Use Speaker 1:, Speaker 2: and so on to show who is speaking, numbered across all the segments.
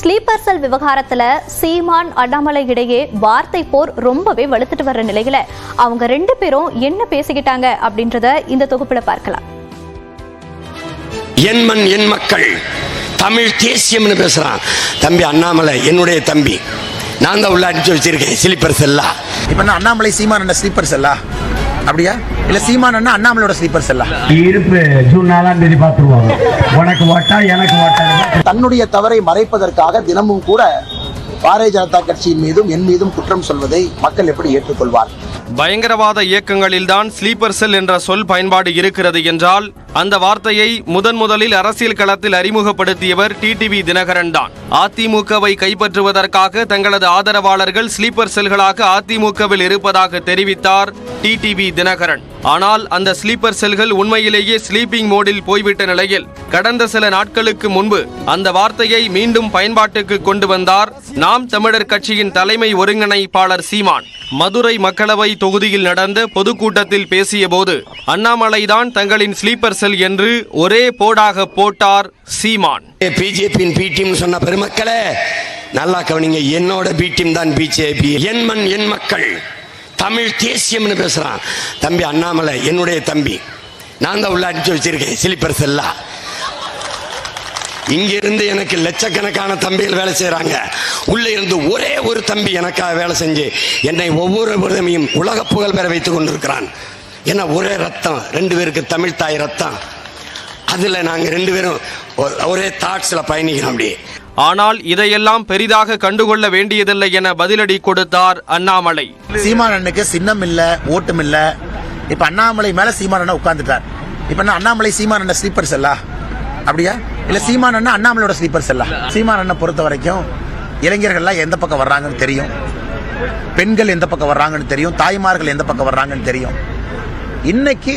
Speaker 1: Sleeper செல் விவகாரத்துல சீமான் அண்ணாமலை இடையே வார்த்தை போர் ரொம்பவே வலுத்துட்டு வர்ற நிலையில அவங்க ரெண்டு பேரும் என்ன பேசிக்கிட்டாங்க அப்படின்றத இந்த தொகுப்புல பார்க்கலாம்.
Speaker 2: என் மண் என் மக்கள் தமிழ் தேசியம்னு பேசுறான். தம்பி அண்ணாமலை என்னுடைய தம்பி. நான் தான் உள்ள அடிச்சு வச்சிருக்கேன் ஸ்லீப்பர் செல்லா
Speaker 3: இப்ப என்ன அண்ணாமலை சீமான் அண்ணா ஸ்லீப்பர் செல்லா அப்படியா? இல்ல சீமான் அண்ணா அண்ணாமலையோட ஸ்லீப்பர் செல்லா
Speaker 4: இருப்பு ஜூன் நாலாம் தேதி பார்த்துருவாங்க. உனக்கு ஓட்டா எனக்கு ஓட்டா.
Speaker 3: தன்னுடைய தவறை மறைப்பதற்காக தினமும் கூட பாரதிய ஜனதா கட்சியின் மீதும் என் மீதும் குற்றம் சொல்வதை மக்கள் எப்படி ஏற்றுக்கொள்வார்
Speaker 5: பயங்கரவாத இயக்கங்களில்தான் ஸ்லீப்பர் செல் என்ற சொல் பயன்பாடு இருக்கிறது என்றால் அந்த வார்த்தையை முதன் முதலில் அரசியல் களத்தில் அறிமுகப்படுத்தியவர் டிடிவி தினகரன் தான். அதிமுகவை கைப்பற்றுவதற்காக தங்களது ஆதரவாளர்கள் ஸ்லீப்பர் செல்களாக அதிமுகவில் இருப்பதாக தெரிவித்தார் டிடிவி தினகரன். ஆனால் அந்த ஸ்லீப்பர் செல்கள் உண்மையிலேயே ஸ்லீப்பிங் மோடில் போய்விட்ட நிலையில் கடந்த சில நாட்களுக்கு முன்பு அந்த வார்த்தையை மீண்டும் பயன்பாட்டுக்கு கொண்டு வந்தார் நாம் தமிழர் கட்சியின் தலைமை ஒருங்கிணைப்பாளர் சீமான். மதுரை மக்களவை தொகுதியில் நடந்த பொதுக்கூட்டத்தில் பேசியபோது அண்ணாமலைதான் தங்களின் ஸ்லீப்பர் செல் என்று ஒரே போடாக போட்டார் சீமான்.
Speaker 2: பிஜேபியின் பி டீம் சொன்ன பெருமக்களே நல்லா கவனிங்க என்னோட பி டீம் தான் பிஜேபி என் மண் என் மக்கள். தமிழ் தேசியம்னு பேசுறான். தம்பி அண்ணாமலை என்னுடைய தம்பி. நான் தான் உள்ள அடிச்சு வச்சிருக்கேன் ஸ்லீப்பர் செல்லா இங்க இருந்து எனக்கு லட்சக்கணக்கான தம்பிகள் வேலை செய்றாங்க. உள்ள இருந்து ஒரே ஒரு தம்பி எனக்காக வேலை செஞ்சு என்னை ஒவ்வொரு விதமையும் உலக புகழ் பெற வைத்துக் கொண்டிருக்கிறான். ஏன்னா ஒரே ரத்தம் ரெண்டு பேருக்கு தமிழ் தாய் ரத்தம். அதுல நாங்க ரெண்டு பேரும் ஒ- ஒரே தாட்ஸ்ல பயணிக்கிறோம் அப்படியே.
Speaker 5: ஆனால் இதையெல்லாம் பெரிதாக கண்டுகொள்ள வேண்டியதில்லை என பதிலடி கொடுத்தார் அண்ணாமலை.
Speaker 3: சீமான் அண்ணனுக்கு சின்னம் இல்ல ஓட்டும் இல்ல. இப்ப அண்ணாமலை மேல சீமான் அண்ணா உட்கார்ந்துட்டார். இப்ப என்ன அண்ணாமலை சீமான் அண்ணா ஸ்லீப்பர் செல்லா அப்படியா? இல்ல சீமான் அண்ணா அண்ணாமலையோட ஸ்லீப்பர் செல்லா சீமான் அண்ணா பொறுத்த வரைக்கும் இளைஞர்கள்லாம் எந்த பக்கம் வர்றாங்கன்னு தெரியும். பெண்கள் எந்த பக்கம் வர்றாங்கன்னு தெரியும். தாய்மார்கள் எந்த பக்கம் வர்றாங்கன்னு தெரியும். இன்னைக்கு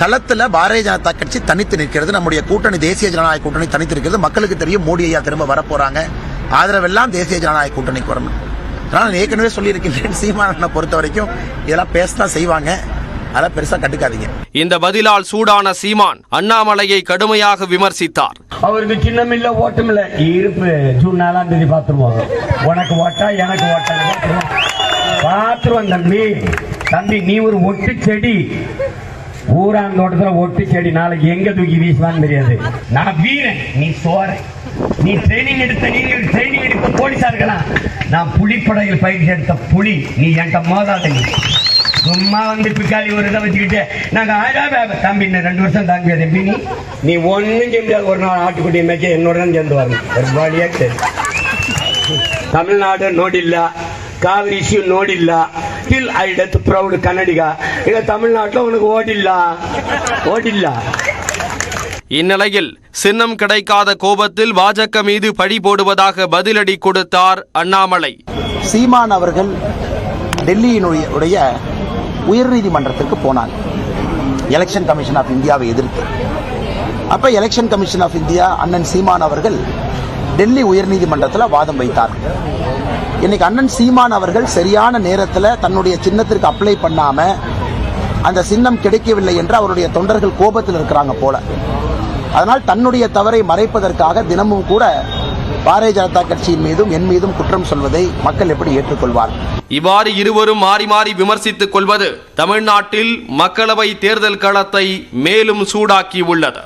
Speaker 3: களத்துல பாரதிய ஜனதா கட்சி தனித்து நிற்கிறது. நம்முடைய கூட்டணி தேசிய ஜனநாயக கூட்டணி தனித்து நிற்கிறது. மக்களுக்கு தெரியும் மோடி ஐயா திரும்ப வரப்போறாங்க. ஆதரவெல்லாம் தேசிய ஜனநாயக கூட்டணிக்கு வரணும். அதனால ஏற்கனவே சொல்லியிருக்கின்றேன். சீமானனை பொறுத்த வரைக்கும் இதெல்லாம் பேசத்தான் செய்வாங்க. அதெல்லாம் பெருசா கண்டுக்காதீங்க.
Speaker 5: இந்த பதிலால் சூடான சீமான் அண்ணாமலையை கடுமையாக விமர்சித்தார்.
Speaker 4: அவருக்கு சின்னம் இல்ல ஓட்டம் இல்ல. இருப்பு ஜூன் நாலாம் தேதி பார்த்துருவாங்க உனக்கு ஓட்டா எனக்கு ஓட்டா. பார்த்துருவான் தம்பி. தம்பி நீ ஒரு ஒட்டு செடி. ஊராந்தோட்டத்துல ஒட்டு செடி. நாளைக்கு எங்க தூக்கி வீசுவான்னு தெரியாது. நான் வீரன். நீ சோற. நீ ட்ரைனிங் எடுத்த நீங்க ட்ரைனிங் எடுத்த போலீஸா இருக்கலாம். நான் புலிப்படையில் பயிற்சி எடுத்த புலி. நீ என்கிட்ட மோதாத நீ சும்மா வந்து பிக்காளி ஒரு இதை வச்சுக்கிட்டு நாங்க ஆயிரம் தம்பி ரெண்டு வருஷம் தாங்க தம்பி நீ? நீ ஒன்றும் செய்ய ஒரு நாள் ஆட்டுக்குட்டி மேய்க்க என்னோட சேர்ந்து வரணும். பெரும்பாலியா சரி. தமிழ்நாடு நோடில்ல Kaveri issue நோடில்ல till I death proud Kannadiga. இங்க தமிழ்நாட்டில் உனக்கு ஓடில்லா. ஓடில்லா.
Speaker 5: இந்நிலையில் சின்னம் கிடைக்காத கோபத்தில் பாஜக மீது பழி போடுவதாக பதிலடி கொடுத்தார் அண்ணாமலை.
Speaker 3: சீமான் அவர்கள் டெல்லியினுடைய உடைய உயர்நீதிமன்றத்திற்கு போனார் எலெக்ஷன் கமிஷன் ஆஃப் இந்தியாவை எதிர்த்து. அப்ப எலெக்ஷன் கமிஷன் ஆஃப் இந்தியா அண்ணன் சீமான் அவர்கள் டெல்லி உயர்நீதிமன்றத்தில் வாதம் வைத்தார். இன்னைக்கு அண்ணன் சீமான் அவர்கள் சரியான நேரத்தில் தன்னுடைய சின்னத்திற்கு அப்ளை பண்ணாம அந்த சின்னம் கிடைக்கவில்லை என்று அவருடைய தொண்டர்கள் கோபத்தில் இருக்கிறாங்க போல. அதனால் தன்னுடைய தவறை மறைப்பதற்காக தினமும் கூட பாரதிய ஜனதா கட்சியின் மீதும் என் மீதும் குற்றம் சொல்வதை மக்கள் எப்படி ஏற்றுக்கொள்வார்?
Speaker 5: இவ்வாறு இருவரும் மாறி மாறி விமர்சித்துக் கொள்வது தமிழ்நாட்டில் மக்களவை தேர்தல் களத்தை மேலும் சூடாக்கி உள்ளது